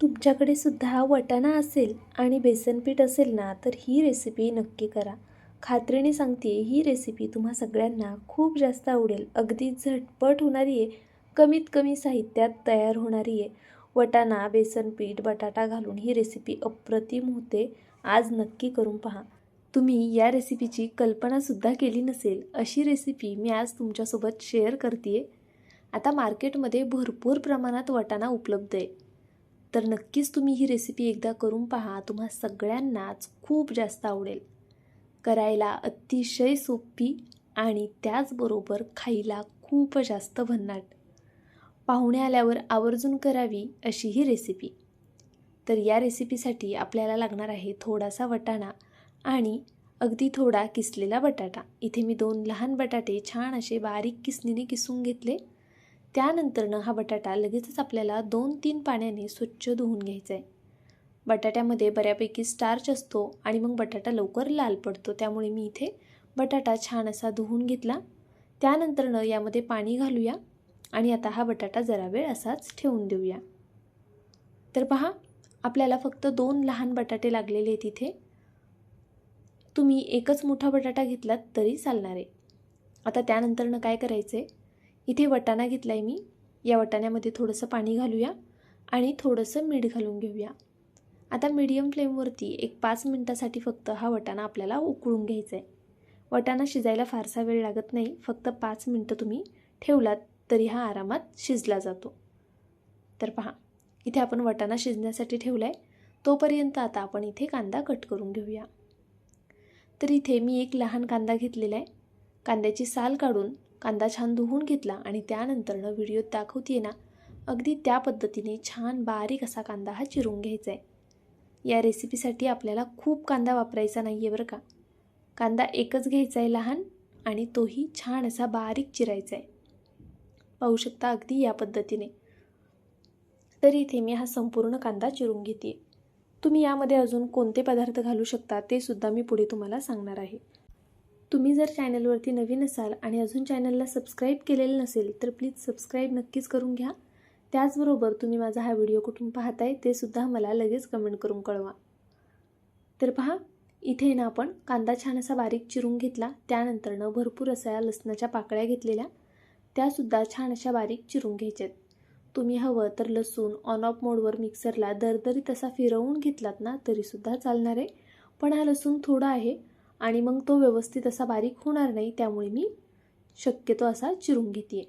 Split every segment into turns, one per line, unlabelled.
तुमच्याकडे सुद्धा वटाणा असेल आणि बेसनपीठ असेल ना तर ही रेसिपी नक्की करा. खात्रीने सांगते ही रेसिपी तुम्हा सगळ्यांना खूप जास्त आवडेल. अगदी झटपट होणारी आहे. कमीत कमी साहित्यात तयार होणारी आहे. वटाणा बेसनपीठ बटाटा घालून ही रेसिपी अप्रतिम होते. आज नक्की करून पहा. तुम्ही या रेसिपीची कल्पनासुद्धा केली नसेल अशी रेसिपी मी आज तुमच्यासोबत शेअर करते आता मार्केटमध्ये भरपूर प्रमाणात वटाणा उपलब्ध आहे. तर नक्कीच तुम्ही ही रेसिपी एकदा करून पहा. तुम्हा सगळ्यांनाच खूप जास्त आवडेल. करायला अतिशय सोपी आणि त्याचबरोबर खायला खूप जास्त भन्नाट. पाहुणे आल्यावर आवर्जून करावी अशी ही रेसिपी तर या रेसिपीसाठी आपल्याला लागणार आहे थोडासा वटाणा आणि अगदी थोडा किसलेला बटाटा. इथे मी दोन लहान बटाटे छान असे बारीक किसणीने किसून घेतले. त्यानंतरनं हा बटाटा लगेचच आपल्याला दोन तीन पाण्याने स्वच्छ धुवून घ्यायचा आहे बटाट्यामध्ये बऱ्यापैकी स्टार्च असतो आणि मग बटाटा लवकर लाल पडतो. त्यामुळे मी इथे बटाटा छान असा धुवून घेतला. त्यानंतरनं यामध्ये पाणी घालूया आणि आता हा बटाटा जरा वेळ असाच ठेवून देऊया. तर पहा आपल्याला फक्त दोन लहान बटाटे लागलेले आहेत इथे. तुम्ही एकच मोठा बटाटा घेतलात तरी चालणार आहे. आता त्यानंतरनं काय करायचं आहे इथे वटाणा घेतला आहे मी. या वटाण्यामध्ये थोडंसं पाणी घालूया आणि थोडंसं मीठ घालून घेऊया. आता मीडियम फ्लेमवरती एक पाच मिनटासाठी फक्त हा वटाणा आपल्याला उकळून घ्यायचा आहे वटाणा शिजायला फारसा वेळ लागत नाही. फक्त पाच मिनटं तुम्ही ठेवलात तरी हा आरामात शिजला जातो. तर पहा इथे आपण वटाणा शिजण्यासाठी ठेवला आहे तोपर्यंत आता आपण इथे कांदा कट करून घेऊया. तर इथे मी एक लहान कांदा घेतलेला आहे. कांद्याची साल काढून कांदा छान धुवून घेतला आणि त्यानंतरनं व्हिडिओत दाखवते ना अगदी त्या पद्धतीने छान बारीक असा कांदा हा चिरून घ्यायचा आहे या रेसिपीसाठी आपल्याला खूप कांदा वापरायचा नाही आहे बरं का. कांदा एकच घ्यायचा आहे लहान आणि तोही छान असा बारीक चिरायचा आहे पाहू शकता अगदी या पद्धतीने. तर इथे मी हा संपूर्ण कांदा चिरून घेते तुम्ही यामध्ये अजून कोणते पदार्थ घालू शकता ते सुद्धा मी पुढे तुम्हाला सांगणार आहे. तुम्ही जर चॅनलवरती नवीन असाल आणि अजून चॅनलला सबस्क्राईब केलेलं नसेल तर प्लीज सबस्क्राईब नक्कीच करून घ्या. त्याचबरोबर तुम्ही माझा हा व्हिडिओ कुठून पाहताय ते सुद्धा मला लगेच कमेंट करून कळवा. तर पहा इथे ना आपण कांदा छान असा बारीक चिरून घेतला. त्यानंतरनं भरपूर अशा लसणाच्या पाकळ्या घेतलेल्या. त्यासुद्धा छान अशा बारीक चिरून घ्यायच्यात. तुम्ही हवं तर लसूण ऑन ऑफ मोडवर मिक्सरला दरदरीत असा फिरवून घेतलात ना तरीसुद्धा चालणार. आहे पण हा लसूण थोडा आहे आणि मग तो व्यवस्थित असा बारीक होणार नाही त्यामुळे मी शक्यतो असा चिरून घेते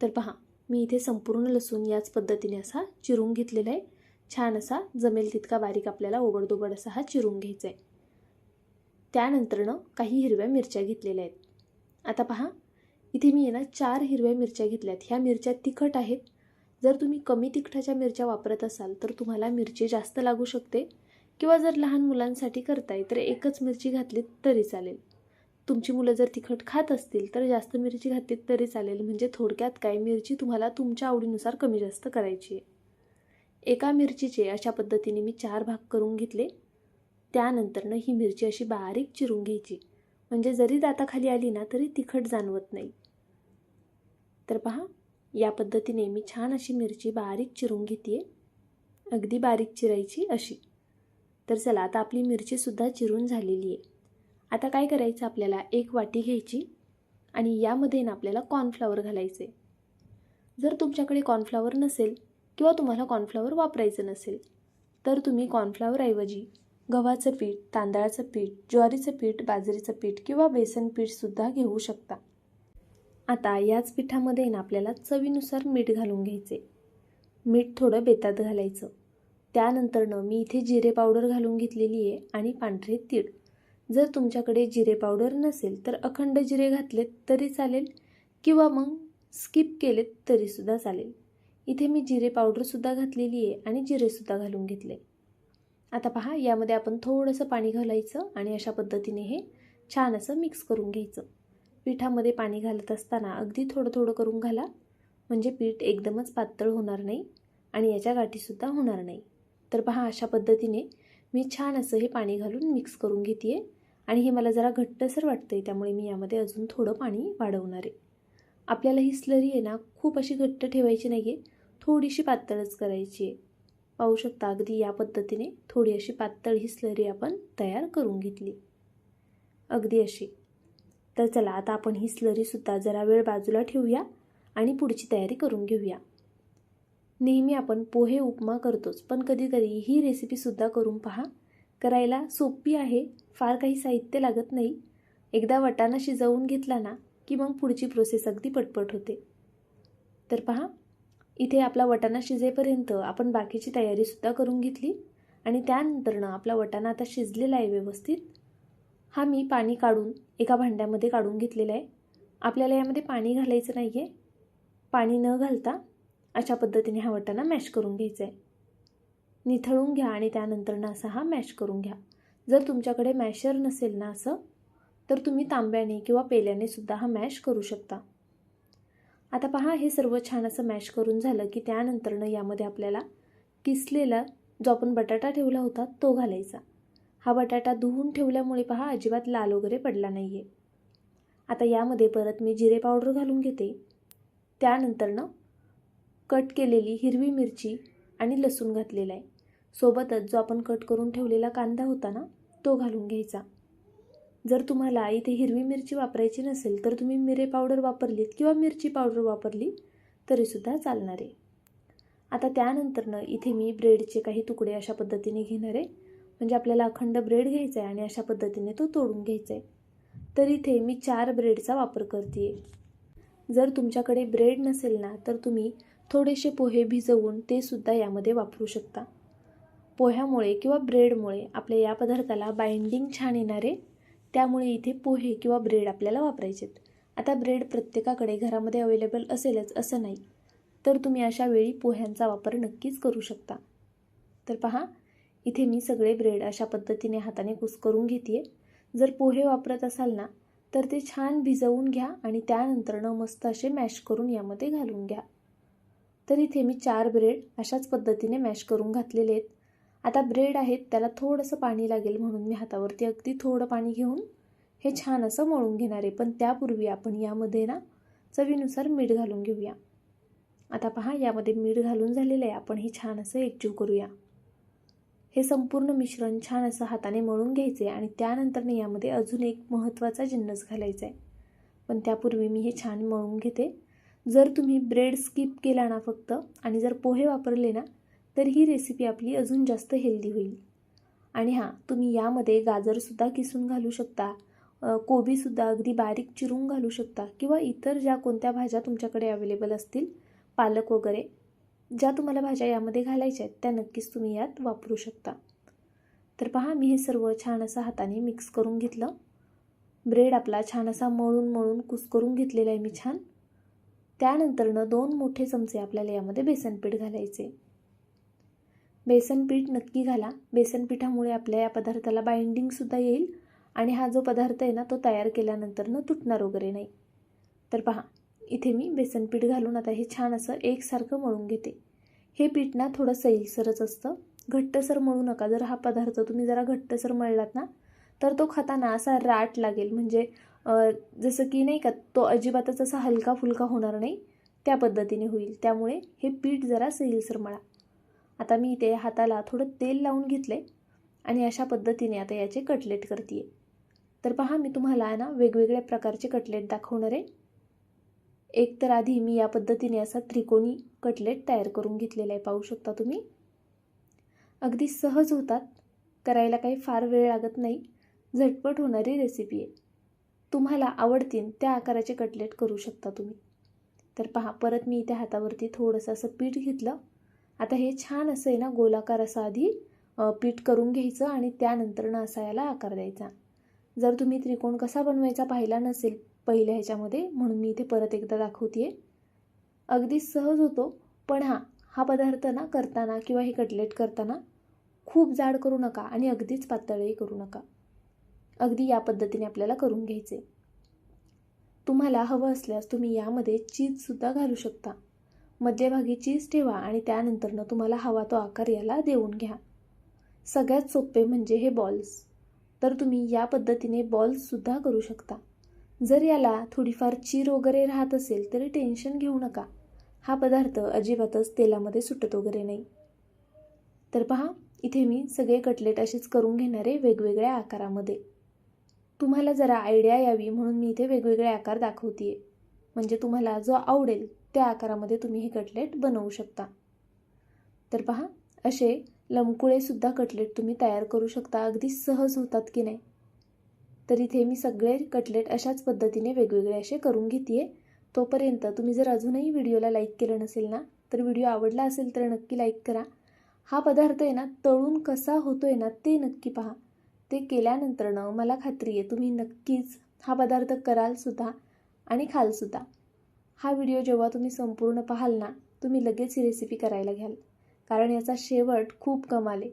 तर पहा मी इथे संपूर्ण लसूण याच पद्धतीने असा चिरून घेतलेला आहे. छान असा जमेल तितका बारीक आपल्याला ओबडदोबड असा हा चिरून घ्यायचा आहे त्यानंतरनं काही हिरव्या मिरच्या घेतलेल्या आहेत. आता पहा इथे मी आहे ना चार हिरव्या मिरच्या घेतल्यात. ह्या मिरच्या तिखट आहेत. जर तुम्ही कमी तिखटाच्या मिरच्या वापरत असाल तर तुम्हाला मिरची जास्त लागू शकते. किंवा जर लहान मुलांसाठी करताय तर एकच मिरची घातलीत तरी चालेल. तुमची मुलं जर तिखट खात असतील तर जास्त मिरची घातलीत तरी चालेल. म्हणजे थोडक्यात काय मिरची तुम्हाला तुमच्या आवडीनुसार कमी जास्त करायची आहे. एका मिरचीचे अशा पद्धतीने मी चार भाग करून घेतले. त्यानंतरनं ही मिरची अशी बारीक चिरून घ्यायची. म्हणजे जरी दाताखाली आली ना तरी तिखट जाणवत नाही. तर पहा या पद्धतीने मी छान अशी मिरची बारीक चिरून घेते अगदी बारीक चिरायची अशी. तर चला आता आपली मिरचीसुद्धा चिरून झालेली आहे. आता काय करायचं आपल्याला? एक वाटी घ्यायची आणि यामध्ये ना आपल्याला कॉर्नफ्लॉवर घालायचे. जर तुमच्याकडे कॉर्नफ्लॉवर नसेल किंवा तुम्हाला कॉर्नफ्लॉवर वापरायचं नसेल तर तुम्ही कॉर्नफ्लॉवरऐवजी गव्हाचं पीठ तांदळाचं पीठ ज्वारीचं पीठ बाजरीचं पीठ किंवा बेसन पीठसुद्धा घेऊ शकता. आता याच पिठामध्ये ना आपल्याला चवीनुसार मीठ घालून घ्यायचे. मीठ थोडं बेतात घालायचं. त्यानंतरनं मी इथे जिरे पावडर घालून घेतलेली आहे आणि पांढरे तीळ. जर तुमच्याकडे जिरे पावडर नसेल तर अखंड जिरे घातलेत तरी चालेल किंवा मग स्किप केलेत तरीसुद्धा चालेल. इथे मी जिरे पावडरसुद्धा घातलेली आहे आणि जिरेसुद्धा घालून घेतले. आता पहा यामध्ये आपण थोडंसं पाणी घालायचं आणि अशा पद्धतीने हे छान असं मिक्स करून घ्यायचं. पिठामध्ये पाणी घालत असताना अगदी थोडं थोडं करून घाला. म्हणजे पीठ एकदमच पातळ होणार नाही आणि याच्या गाठीसुद्धा होणार नाही. तर पहा अशा पद्धतीने मी छान असं हे पाणी घालून मिक्स करून घेते आहे आणि हे मला जरा घट्टसर वाटतं आहे त्यामुळे मी यामध्ये अजून थोडं पाणी वाढवणार आहे. आपल्याला ही स्लरी आहे ना खूप अशी घट्ट ठेवायची नाही आहे थोडीशी पातळच करायची आहे. पाहू शकता अगदी या पद्धतीने थोडी अशी पातळ ही स्लरी आपण तयार करून घेतली. अगदी अशी. तर चला आता आपण ही स्लरीसुद्धा जरा वेळ बाजूला ठेवूया आणि पुढची तयारी करून घेऊया. नेहमी आपण पोहे उपमा करतोच. पण कधीकधी ही रेसिपीसुद्धा करून पहा. करायला सोपी आहे फार काही साहित्य लागत नाही. एकदा वटाणा शिजवून घेतला ना की मग पुढची प्रोसेस अगदी पटपट होते. तर पहा इथे आपला वटाणा शिजेपर्यंत आपण बाकीची तयारीसुद्धा करून घेतली. आणि त्यानंतरनं आपला वटाणा आता शिजलेला आहे व्यवस्थित. हा मी पाणी काढून एका भांड्यामध्ये काढून घेतलेला आहे. आपल्याला यामध्ये पाणी घालायचं नाही आहे पाणी न घालता अशा पद्धतीने हा वटाणा मॅश करून घ्यायचा आहे निथळून घ्या आणि त्यानंतरनं असा हा मॅश करून घ्या. जर तुमच्याकडे मॅशर नसेल ना असं तर तुम्ही तांब्याने किंवा पेल्याने सुद्धा हा मॅश करू शकता. आता पहा हे सर्व छान असं मॅश करून झालं की त्यानंतरनं यामध्ये आपल्याला किसलेला जो आपण बटाटा ठेवला होता तो घालायचा. हा बटाटा धुवून ठेवल्यामुळे पहा अजिबात लाल वगैरे पडला नाही आहे आता यामध्ये परत मी जिरे पावडर घालून घेते. त्यानंतरनं कट केलेली हिरवी मिरची आणि लसूण घातलेला आहे. सोबतच जो आपण कट करून ठेवलेला कांदा होता ना तो घालून घ्यायचा. जर तुम्हाला इथे हिरवी मिरची वापरायची नसेल तर तुम्ही मिरे पावडर वापरलीत किंवा मिरची पावडर वापरली तरीसुद्धा चालणार आहे. आता त्यानंतरनं इथे मी ब्रेडचे काही तुकडे अशा पद्धतीने घेणार आहे. म्हणजे आपल्याला अखंड ब्रेड घ्यायचा आहे आणि अशा पद्धतीने तो तोडून घ्यायचा आहे. तर इथे मी चार ब्रेडचा वापर करते जर तुमच्याकडे ब्रेड नसेल ना तर तुम्ही थोडेसे पोहे भिजवून ते सुद्धा यामध्ये वापरू शकता. पोह्यामुळे किंवा ब्रेडमुळे आपल्या या पदार्थाला बाइंडिंग छान येणारे त्यामुळे इथे पोहे किंवा ब्रेड आपल्याला वापरायचेत. आता ब्रेड प्रत्येकाकडे घरामध्ये अवेलेबल असेलच असं नाही तर तुम्ही अशा वेळी पोह्यांचा वापर नक्कीच करू शकता. तर पहा इथे मी सगळे ब्रेड अशा पद्धतीने हाताने कुस्करून घेते जर पोहे वापरत असाल ना तर ते छान भिजवून घ्या आणि त्यानंतरनं मस्त असे मॅश करून यामध्ये घालून घ्या. तर इथे मी चार ब्रेड अशाच पद्धतीने मॅश करून घातलेले आहेत. आता ब्रेड आहेत त्याला थोडंसं पाणी लागेल म्हणून मी हातावरती अगदी थोडं पाणी घेऊन हे छान असं मळून घेणार आहे. पण त्यापूर्वी आपण यामध्ये ना चवीनुसार मीठ घालून घेऊया. आता पहा यामध्ये मीठ घालून झालेलं आहे. आपण हे छान असं एकजीव करूया. हे संपूर्ण मिश्रण छान असं हाताने मळून घ्यायचे आहे आणि त्यानंतरने यामध्ये अजून एक महत्त्वाचा जिन्नस घालायचा आहे पण त्यापूर्वी मी हे छान मळून घेते. जर तुम्ही ब्रेड स्किप केला ना फक्त आणि जर पोहे वापरले ना तर ही रेसिपी आपली अजून जास्त हेल्दी होईल. आणि हां तुम्ही यामध्ये गाजरसुद्धा किसून घालू शकता कोबीसुद्धा अगदी बारीक चिरून घालू शकता किंवा इतर ज्या कोणत्या भाज्या तुमच्याकडे अवेलेबल असतील पालक वगैरे ज्या तुम्हाला भाज्या यामध्ये घालायच्या आहेत त्या नक्कीच तुम्ही यात वापरू शकता. तर पहा मी हे सर्व छान असं हाताने मिक्स करून घेतलं. ब्रेड आपला छान असा मळून मळून कुस करून घेतलेला आहे मी छान. त्यानंतरनं दोन मोठे चमचे आपल्याला यामध्ये बेसनपीठ घालायचे. बेसनपीठ नक्की घाला. बेसन पिठामुळे आपल्या या पदार्थाला बाइंडिंगसुद्धा येईल आणि हा जो पदार्थ आहे ना तो तयार केल्यानंतरनं तुटणार वगैरे नाही. तर पहा इथे मी बेसनपीठ घालून आता हे छान असं एकसारखं मळून घेते. हे पीठ ना थोडं सैलसरच असतं. घट्टसर मळू नका. जर हा पदार्थ तुम्ही जरा घट्टसर मळलात ना तर तो खाताना असा राट लागेल. म्हणजे जसं की नाही का तो अजिबातच असा हलका फुलका होणार नाही. त्या पद्धतीने होईल. त्यामुळे हे पीठ जरा सैलसर मळा आता मी इथे हाताला थोडं तेल लावून घेतले आणि अशा पद्धतीने आता याचे कटलेट करते तर पहा मी तुम्हाला ना वेगवेगळ्या प्रकारचे कटलेट दाखवणार आहे. एक तर आधी मी या पद्धतीने असा त्रिकोणी कटलेट तयार करून घेतलेला आहे. पाहू शकता तुम्ही? अगदी सहज होतात. करायला काही फार वेळ लागत नाही. झटपट होणारी रेसिपी आहे. तुम्हाला आवडतील त्या आकाराचे कटलेट करू शकता तुम्ही. तर पहा परत मी इथे हातावरती थोडंसं असं पीठ घेतलं. आता हे छान असं आहे ना गोलाकार असं आधी पीठ करून घ्यायचं आणि त्यानंतरनं असा याला आकार द्यायचा. जर तुम्ही त्रिकोण कसा बनवायचा पाहिला नसेल पहिल्या ह्याच्यामध्ये म्हणून मी इथे परत एकदा दाखवते अगदी सहज होतो पण हां हा पदार्थ ना करताना किंवा हे कटलेट करताना खूप जाड करू नका आणि अगदीच पातळही करू नका. अगदी या पद्धतीने आपल्याला करून घ्यायचे. तुम्हाला हवं असल्यास तुम्ही यामध्ये चीजसुद्धा घालू शकता. मध्यभागी चीज ठेवा आणि त्यानंतरनं तुम्हाला हवा तो आकार याला देऊन घ्या. सगळ्यात सोपे म्हणजे हे बॉल्स तर तुम्ही या पद्धतीने बॉल्ससुद्धा करू शकता. जर याला थोडीफार चीर वगैरे राहत असेल तरी टेन्शन घेऊ नका. हा पदार्थ अजिबातच तेलामध्ये सुटत वगैरे नाही. तर पहा इथे मी सगळे कटलेट असेच करून घेणारे वेगवेगळ्या आकारामध्ये. तुम्हाला जरा आयडिया यावी म्हणून मी इथे वेगवेगळे आकार दाखवते म्हणजे तुम्हाला जो आवडेल त्या आकारामध्ये तुम्ही हे कटलेट बनवू शकता. तर पहा असे लमकुळेसुद्धा कटलेट तुम्ही तयार करू शकता. अगदी सहज होतात की नाही? तर इथे मी सगळे कटलेट अशाच पद्धतीने वेगवेगळे असे करून घेते तोपर्यंत तुम्ही जर अजूनही व्हिडिओला लाईक केलं नसेल ना तर व्हिडिओ आवडला असेल तर नक्की लाईक करा. हा पदार्थ आहे ना तळून कसा होतो आहे ना ते नक्की पहा. ते केल्यानंतरनं मला खात्री आहे तुम्ही नक्कीच हा पदार्थ करालसुद्धा आणि खालसुद्धा हा व्हिडिओ जेव्हा तुम्ही संपूर्ण पाहाल ना तुम्ही लगेच ही रेसिपी करायला घ्याल. कारण याचा शेवट खूप कमाल आहे.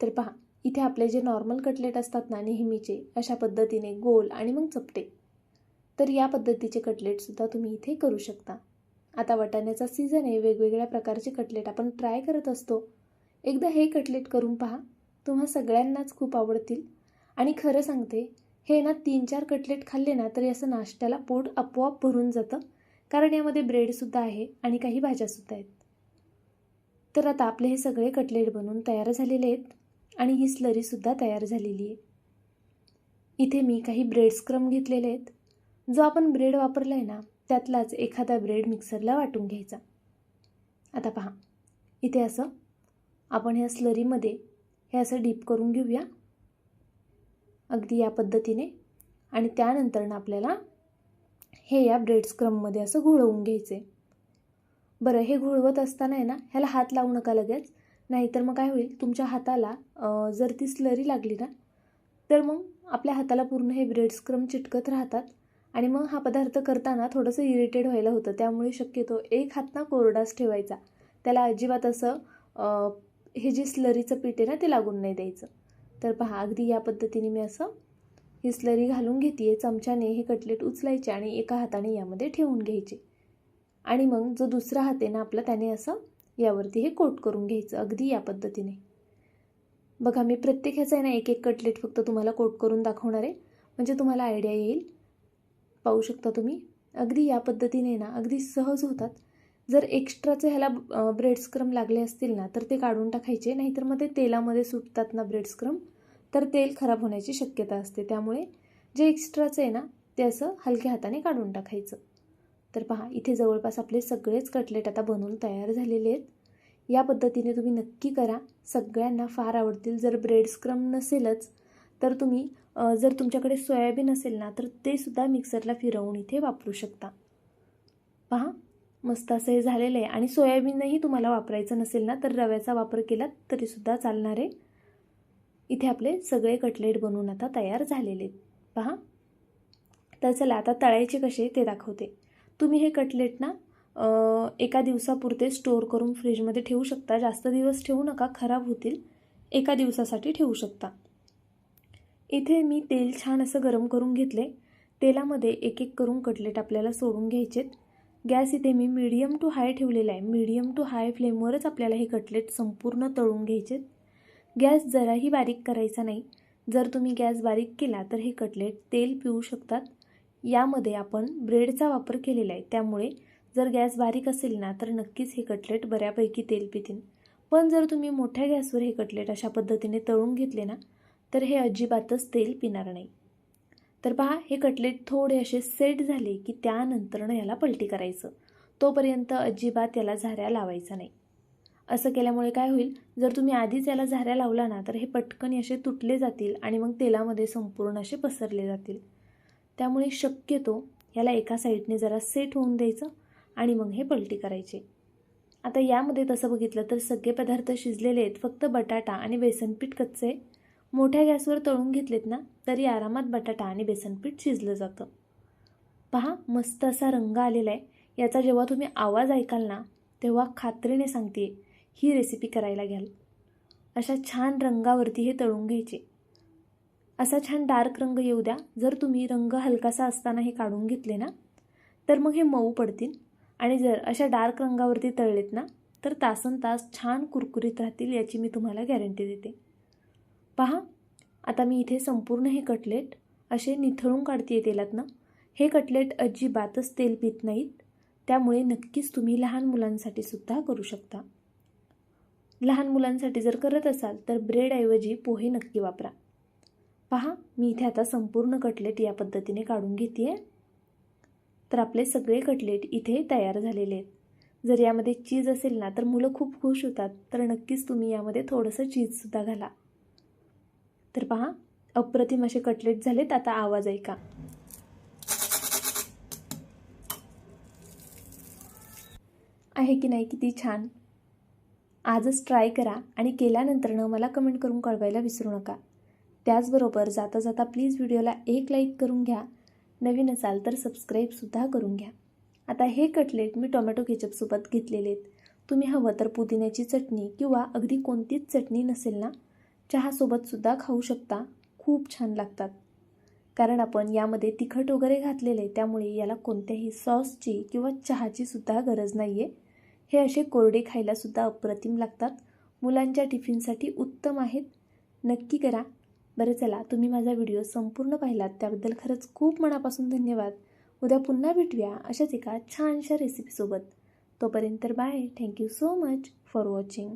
तर पहा इथे आपले जे नॉर्मल कटलेट असतात ना नेहमीचे अशा पद्धतीने गोल आणि मग चपटे. तर या पद्धतीचे कटलेटसुद्धा तुम्ही इथे करू शकता. आता वाटाण्याचा सीझन आहे वेगवेगळ्या प्रकारचे कटलेट आपण ट्राय करत असतो. एकदा हे कटलेट करून पहा. तुम्हा सगळ्यांनाच खूप आवडतील. आणि खरं सांगते हे ना तीन चार कटलेट खाल्ले ना तरी असं नाश्त्याला पोट आपोआप भरून जातं. कारण यामध्ये ब्रेडसुद्धा आहे आणि काही भाज्यासुद्धा आहेत. तर आता आपले हे सगळे कटलेट बनवून तयार झालेले आहेत आणि ही स्लरीसुद्धा तयार झालेली आहे. इथे मी काही ब्रेड स्क्रम घेतलेले आहेत. जो आपण ब्रेड वापरला आहे ना त्यातलाच एखादा ब्रेड मिक्सरला वाटून घ्यायचा. आता पहा इथे असं आपण ह्या स्लरीमध्ये हे असं डीप करून घेऊया. अगदी या पद्धतीने. आणि त्यानंतरनं आपल्याला हे या ब्रेड स्क्रममध्ये असं घोळवून घ्यायचे बरं हे घोळवत असताना आहे ना ह्याला हात लावू नका लगेच. नाहीतर मग काय होईल तुमच्या हाताला जर ती स्लरी लागली ना तर मग आपल्या हाताला पूर्ण हे ब्रेड स्क्रम चिटकत राहतात. आणि मग हा पदार्थ करताना थोडंसं इरिटेड व्हायला होतं. त्यामुळे शक्यतो एक हात ना कोरडाच ठेवायचा. त्याला अजिबात असं हे जे स्लरीचं पीठ आहे ना ते लागून नाही द्यायचं. तर पहा अगदी या पद्धतीने मी असं ही स्लरी घालून घेते चमच्याने हे कटलेट उचलायचे आणि एका हाताने यामध्ये ठेवून घ्यायचे. आणि मग जो दुसरा हात आहे ना आपला त्याने असं यावरती हे कोट करून घ्यायचं अगदी या पद्धतीने. बघा मी प्रत्येक ह्याचा आहे ना एक एक कटलेट फक्त तुम्हाला कोट करून दाखवणार आहे. म्हणजे तुम्हाला आयडिया येईल. पाहू शकता तुम्ही? अगदी या पद्धतीने ना अगदी सहज होतात. जर एक्स्ट्राचे ह्याला ब्रेडस्क्रम लागले असतील ना तर ते काढून टाकायचे. नाहीतर मग ते तेलामध्ये सुटतात ना ब्रेडस्क्रम तर तेल खराब होण्याची शक्यता असते. त्यामुळे जे एक्स्ट्राचं आहे ना ते असं हलक्या हाताने काढून टाकायचं. तर पहा इथे जवळपास आपले सगळेच कटलेट आता बनवून तयार झालेले आहेत. या पद्धतीने तुम्ही नक्की करा. सगळ्यांना फार आवडतील. जर ब्रेडस्क्रम नसेलच तर तुम्ही जर तुमच्याकडे सोयाबीन असेल ना तर ते सुद्धा मिक्सरला फिरवून इथे वापरू शकता. पहा मस्त असं हे झालेलं आहे. आणि सोयाबीनही तुम्हाला वापरायचं नसेल ना तर रव्याचा वापर केलात तरीसुद्धा चालणार आहे. इथे आपले सगळे कटलेट बनवून आता तयार झालेले पहा. तर चला आता तळायचे कसे ते दाखवते. तुम्ही हे कटलेट ना एका दिवसापुरते स्टोअर करून फ्रीजमध्ये ठेवू शकता. जास्त दिवस ठेवू नका खराब होतील. एका दिवसासाठी ठेवू शकता. इथे मी तेल छान असं गरम करून घेतले. तेलामध्ये एक एक करून कटलेट आपल्याला सोडून घ्यायचेत. गॅस इथे मी मीडियम टू हाय ठेवलेला आहे. मीडियम टू हाय फ्लेमवरच आपल्याला हे कटलेट संपूर्ण तळून घ्यायचे गॅस जराही बारीक करायचा नाही. जर तुम्ही गॅस बारीक केला तर हे कटलेट तेल पिऊ शकतात. यामध्ये आपण ब्रेडचा वापर केलेला आहे. त्यामुळे जर गॅस बारीक असेल ना तर नक्कीच हे कटलेट बऱ्यापैकी तेल पितील. पण जर तुम्ही मोठ्या गॅसवर हे कटलेट अशा पद्धतीने तळून घेतले ना तर हे अजिबातच तेल पिणार नाही. तर पहा हे कटलेट थोडे असे सेट झाले की त्यानंतरनं याला पलटी करायचं. तोपर्यंत अजिबात याला झाऱ्या लावायचा नाही. असं केल्यामुळे काय होईल? जर तुम्ही आधीच याला झाऱ्या लावला ना तर हे पटकन असे तुटले जातील आणि मग तेलामध्ये संपूर्ण असे पसरले जातील. त्यामुळे शक्यतो याला एका साईडने जरा सेट होऊन द्यायचं आणि मग हे पलटी करायचे. आता यामध्ये तसं बघितलं तर सगळे पदार्थ शिजलेले आहेत फक्त बटाटा आणि बेसनपीठ कच्चे. मोठ्या गॅसवर तळून घेतलेत ना तरी आरामात बटाटा आणि बेसनपीठ शिजलं जातं. पहा मस्त असा रंग आलेला आहे. याचा जेव्हा तुम्ही आवाज ऐकाल ना तेव्हा खात्रीने सांगते ही रेसिपी करायला घ्याल. अशा छान रंगावरती हे तळून घ्यायचे. असा छान डार्क रंग येऊ द्या. जर तुम्ही रंग हलकासा असताना हे काढून घेतले ना तर मग हे मऊ पडतील. आणि जर अशा डार्क रंगावरती तळलेत ना तर तासन तास छान कुरकुरीत राहतील याची मी तुम्हाला गॅरंटी देते. पहा आता मी इथे संपूर्ण हे कटलेट असे निथळून काढते तेलातनं. हे कटलेट अजिबातच तेल पित नाहीत. त्यामुळे नक्कीच तुम्ही लहान मुलांसाठी सुद्धा करू शकता. लहान मुलांसाठी जर करत असाल तर ब्रेडऐवजी पोहे नक्की वापरा. पहा मी इथे आता संपूर्ण कटलेट या पद्धतीने काढून घेते आहे तर आपले सगळे कटलेट इथे तयार झालेले आहेत. जर यामध्ये चीज असेल ना तर मुलं खूप खुश होतात. तर नक्कीच तुम्ही यामध्ये थोडंसं चीजसुद्धा घाला. तर पहा अप्रतिम असे कटलेट झालेत. आता आवाज ऐका. आहे की नाही किती छान? आजच ट्राय करा आणि केल्यानंतरनं मला कमेंट करून कळवायला विसरू नका. त्याचबरोबर जाता जाता प्लीज व्हिडिओला एक लाईक करून घ्या. नवीन असाल तर सबस्क्राईबसुद्धा करून घ्या. आता हे कटलेट मी टोमॅटो केचपसोबत घेतलेले आहेत. तुम्ही हवं तर पुदिन्याची चटणी किंवा अगदी कोणतीच चटणी नसेल ना चहासोबतसुद्धा खाऊ शकता. खूप छान लागतात. कारण आपण यामध्ये तिखट वगैरे घातलेले आहे त्यामुळे याला कोणत्याही सॉसची किंवा चहाची सुद्धा गरज नाही आहे हे असे कोरडे खायलासुद्धा अप्रतिम लागतात. मुलांच्या टिफिनसाठी उत्तम आहेत. नक्की करा. बरं चला तुम्ही माझा व्हिडिओ संपूर्ण पाहिलात त्याबद्दल खरंच खूप मनापासून धन्यवाद. उद्या पुन्हा भेटूया अशाच एका छानशा रेसिपीसोबत तोपर्यंत bye thank you so much for watching